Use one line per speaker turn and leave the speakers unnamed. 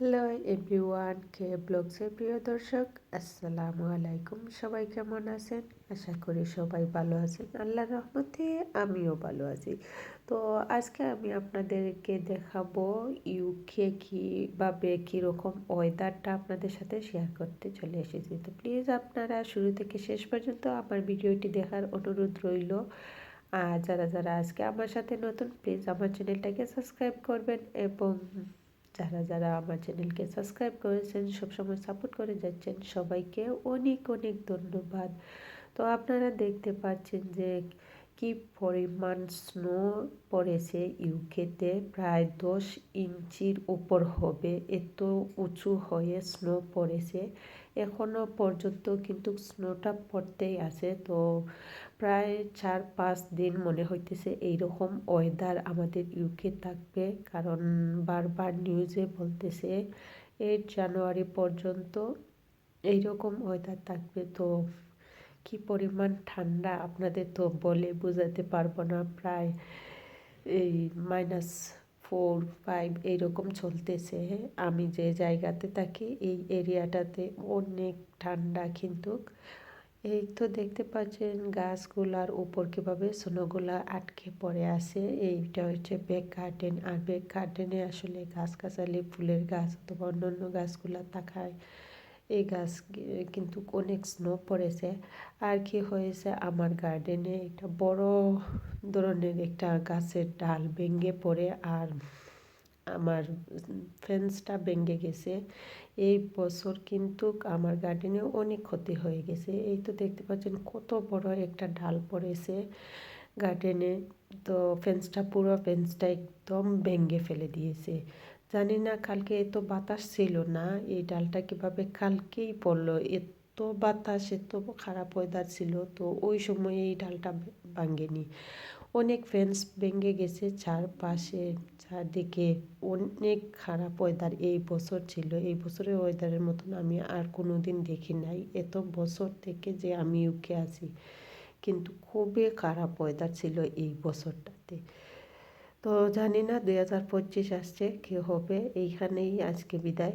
Hello everyone কে ব্লগসের প্রিয় দর্শক, আসসালামু আলাইকুম। সবাই কেমন আছেন? আশা করি সবাই ভালো আছেন। আল্লাহর রহমতে আমিও ভালো আছি। তো আজকে আমি আপনাদেরকে দেখাবো ইউকে কীভাবে কীরকম ওয়েদারটা আপনাদের সাথে শেয়ার করতে চলে এসেছি। তো প্লিজ আপনারা শুরু থেকে শেষ পর্যন্ত আমার ভিডিওটি দেখার অনুরোধ রইল। আর যারা যারা আজকে আমার সাথে নতুন প্লিজ আমার চ্যানেলটাকে সাবস্ক্রাইব করবেন এবং যারা যারা আমার চ্যানেলকে সাবস্ক্রাইব করেছেন, সবসময় সাপোর্ট করে যাচ্ছেন, সবাইকে অনেক অনেক ধন্যবাদ। তো আপনারা দেখতে পাচ্ছেন যে কি পরিমাণ স্নো পড়েছে ইউকেতে প্রায় দশ ইঞ্চির উপর হবে। এত উঁচু হয়ে স্নো পড়েছে। এখনও পর্যন্ত কিন্তু স্নোটা পড়তেই আছে। তো প্রায় চার পাঁচ দিন মনে হইতেছে এইরকম ওয়েদার আমাদের ইউকে থাকবে। কারণ বারবার নিউজে বলতেছে এইট জানুয়ারি পর্যন্ত এইরকম ওয়েদার থাকবে। তো কি পরিমাণ ঠান্ডা আপনাদের তো বলে বোঝাতে পারব না, প্রায় এই মাইনাস ফোর ফাইভ এইরকম চলতেছে। আমি যে জায়গাতে থাকি, এই এরিয়াটাতে অনেক ঠান্ডা কিন্তু। এই তো দেখতে পাচ্ছেন গাছগুলার উপর কীভাবে সোনোগুলা আটকে পড়ে আছে। এইটা হচ্ছে বেক গার্ডেন আর বেক গার্ডেনে আসলে গাছগাছালি, ফুলের গাছ অথবা অন্য অন্য গাছগুলা থাকায় এই গাছ কিন্তু অনেক স্নো পড়েছে। আর কি হয়েছে? আমার গার্ডেনে একটা বড় ধরনের একটা গাছের ডাল ভেঙে পড়ে আর আমার ফেন্সটা ভেঙে গেছে। এই বছর কিন্তু আমার গার্ডেনে অনেক ক্ষতি হয়ে গেছে। এই তো দেখতে পাচ্ছেন কত বড় একটা ডাল পড়েছে। গার্ডেনে তো ফেন্সটা পুরো ফেন্সটা একদম ভেঙে ফেলে দিয়েছে। জানি না কালকে এত বাতাস ছিল না, এই ডালটা কীভাবে কালকেই পড়ল? এত বাতাস, এত খারাপ ওয়েদার ছিল, তো ওই সময় এই ডালটা ভাঙেনি। অনেক ফেন্স ভেঙে গেছে, চারপাশে, চারদিকে অনেক খারাপ ওয়েদার এই বছর ছিল। এই বছরের ওয়েদারের মতন আমি আর কোনো দিন দেখি নাই। এত বছর থেকে যে আমি ইউকে আছি। কিন্তু খুবই খারাপ ওয়েদার ছিল এই বছরটাতে। তো জানি না, দুই হাজার পঁচিশ আসছে, কী হবে? এইখানেই আজকে বিদায়।